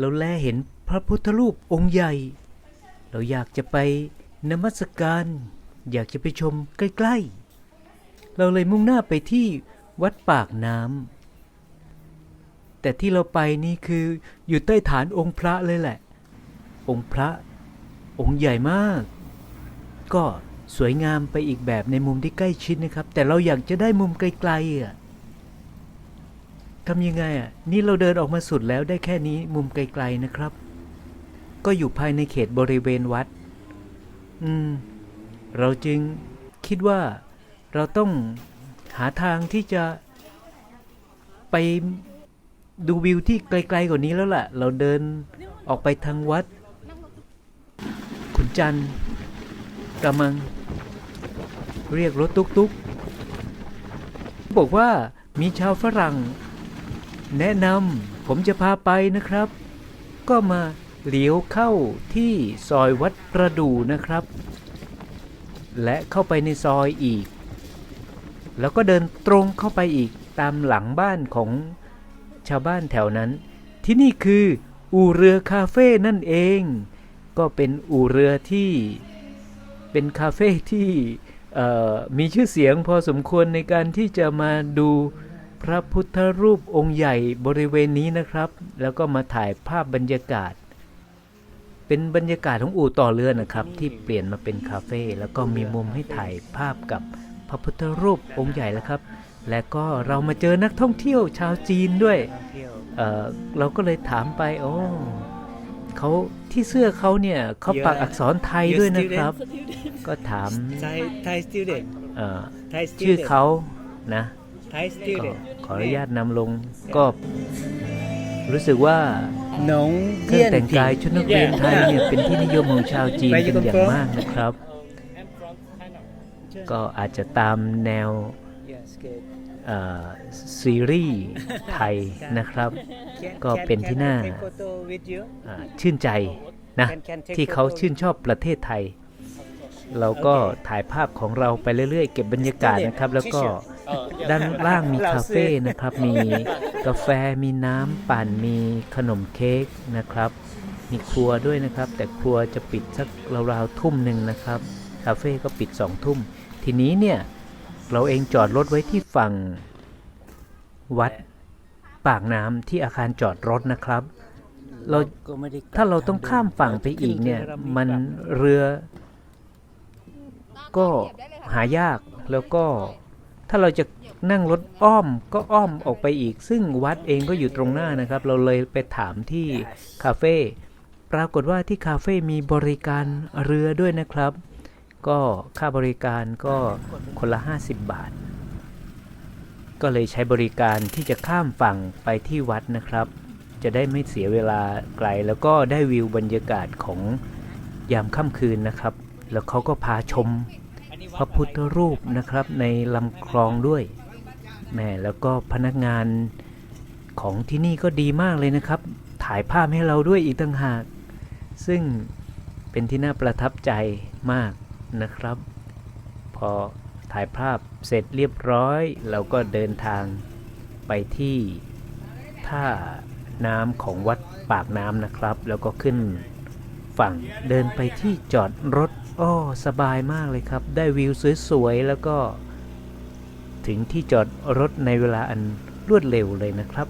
เราแลเห็นพระพุทธรูปองค์ใหญ่ เราอยากจะไปนมัสการ อยากจะไปชมใกล้ๆ เราเลยมุ่งหน้าไปที่วัดปากน้ำแต่ที่เราไปนี่คืออยู่ใต้ฐานองค์พระเลยแหละ องค์พระ องค์ใหญ่มาก ก็สวยงามไปอีกแบบในมุมที่ใกล้ชิดนะครับ แต่เราอยากจะได้มุมไกลๆอะ ทำยังไงอะ นี่เราเดินออกมาสุดแล้วได้แค่นี้มุมไกลๆนะครับ ก็อยู่ภายในเขตบริเวณวัด อืม เราจึงคิดว่าเราต้องหาทางที่จะไปดูวิวที่ไกลๆกว่านี้แล้วล่ะ เราเดินออกไปทางวัดคุณจันทร์กำลัง เรียกรถตุ๊กๆ บอกว่ามีชาวฝรั่ง แนะนำผมจะพาไปนะครับ ก็มาเลี้ยวเข้าที่ซอยวัดประดูนะครับ และเข้าไปในซอยอีก แล้วก็เดินตรงเข้าไปอีกตามหลังบ้านของชาวบ้านแถวนั้น ที่นี่คืออู่เรือคาเฟ่นั่นเอง ก็เป็นอู่เรือที่เป็นคาเฟ่ที่มีชื่อเสียงพอสมควรในการที่จะมาดู พระพุทธรูปองค์ใหญ่บริเวณนี้นะครับ แล้วก็มาถ่ายภาพบรรยากาศ เป็นบรรยากาศของอู่ต่อเรือนะครับ ที่เปลี่ยนมาเป็นคาเฟ่แล้วก็มีมุมให้ถ่ายภาพกับพระพุทธรูปองค์ใหญ่แล้วครับ และก็เรามาเจอนักท่องเที่ยวชาวจีนด้วยเอ่อเราก็เลยถามไปโอ้เขาที่เสื้อเขาเนี่ยเขาปักอักษรไทยด้วยนะครับ ก็ถาม Thai Thai student เอ่อ Thai ชื่อ student เขานะ Thai ก็ student ขออนุญาตนำลงก็รู้สึกว่าเครื่องแต่งกายชุดนักเรียนไทยเนี่ยเป็นที่นิยมของชาวจีนเป็นอย่างมากนะครับก็อาจจะตามแนว Yes, good. เอ่อซีรีส์ไทยนะครับ Can- ก็ can- เป็นที่ can น่า take photo with you? อ่าชื่นใจนะ Can- can take ที่เขา photo ชื่นชอบประเทศไทย เราก็ถ่ายภาพของเราไปเรื่อยๆ เก็บบรรยากาศนะครับ แล้วก็ ด้านล่างมีคาเฟ่นะครับ มีกาแฟมีน้ำปั่นมีขนมเค้กนะครับ มีครัวด้วยนะครับ แต่ครัวจะปิดสักราวๆทุ่มหนึ่งนะครับคาเฟ่ก็ปิดสองทุ่ม ทีนี้เนี่ย เราเองจอดรถไว้ที่ฝั่งวัดปากน้ำที่อาคารจอดรถนะครับเราก็ไม่ได้กลับถ้าเราต้องข้ามฝั่งไปอีกเนี่ย มันเรือก็หายากแล้วก็ ถ้าเราจะนั่งรถอ้อมก็อ้อมออกไปอีก ซึ่งวัดเองก็อยู่ตรงหน้านะครับ เราเลยไปถามที่คาเฟ่ปรากฏว่าที่คาเฟ่มีบริการเรือด้วยนะครับ ก็ค่าบริการก็คนละ 50 บาท ก็เลยใช้บริการที่จะข้ามฝั่งไปที่วัดนะครับ จะได้ไม่เสียเวลาไกล แล้วก็ได้วิวบรรยากาศของยามค่ำคืนนะครับ แล้วเขาก็พาชมพ ระพุทธรูปนะครับในลำคลองด้วยแม่แล้วก็พนักงานของที่นี่ก็ดีมากเลยนะครับ ถ่ายภาพให้เราด้วยอีกต่างหาก ซึ่งเป็นที่น่าประทับใจมากนะครับ พอถ่ายภาพเสร็จเรียบร้อย เราก็เดินทางไปที่ท่าน้ำของวัดปากน้ำนะครับ แล้วก็ขึ้นฝั่งเดินไปที่จอดรถ อ้อสบายมากเลยครับ ได้วิวสวยๆ แล้วก็ ถึงที่จอดรถในเวลาอันรวดเร็วเลยนะครับ